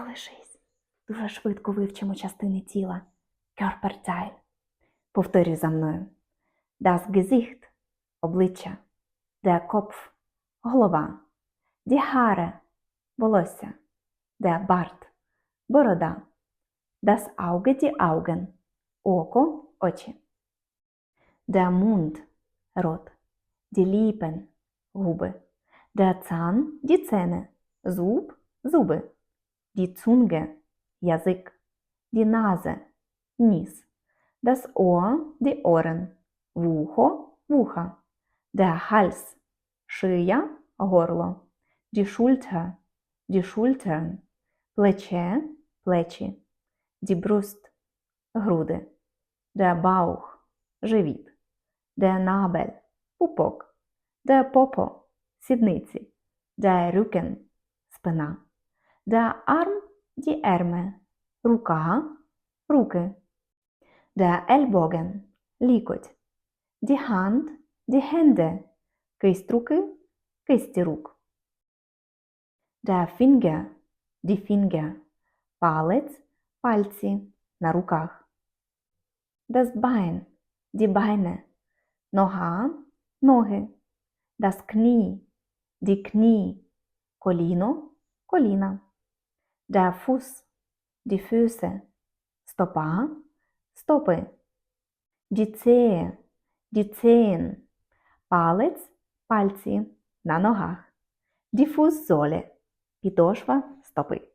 залишись. Дуже швидко вивчимо частини тіла. Körperteil. Повторюй за мною. Das Gesicht – обличчя. Der Kopf – голова. Die Haare – волосся. Der Bart – борода. Das Auge – die Augen – око, очі. Der Mund – рот. Die Lippen – губи. Der Zahn – die Zähne. Зуб – зуби. Die Zunge – язик. Die Nase – ніс. Das Ohr – die Ohren. Вухо – вуха. Der Hals – шия, горло. Die Schulter – die Schultern. Плече – плечі. Die Brust – груди. Der Bauch – живіт. Der Nabel – пупок. Der Popo – сідниці. Der Rücken – спина. Der Arm – die Ärmel. Рука – руки. Der Ellbogen – лікоть. Die Hand – die Hände. Кисть руки – кисті рук. Der Finger – die Finger. Палець – пальці на руках. Das Bein – die Beine. Нога – ноги. Das Knie – die Knie. Коліно – коліна. Der Fuß – die Füße. Стопа – стопи. Die Zehe – die Zehen. Палець – пальці на ногах. Die Fußsohle – підошва стопи.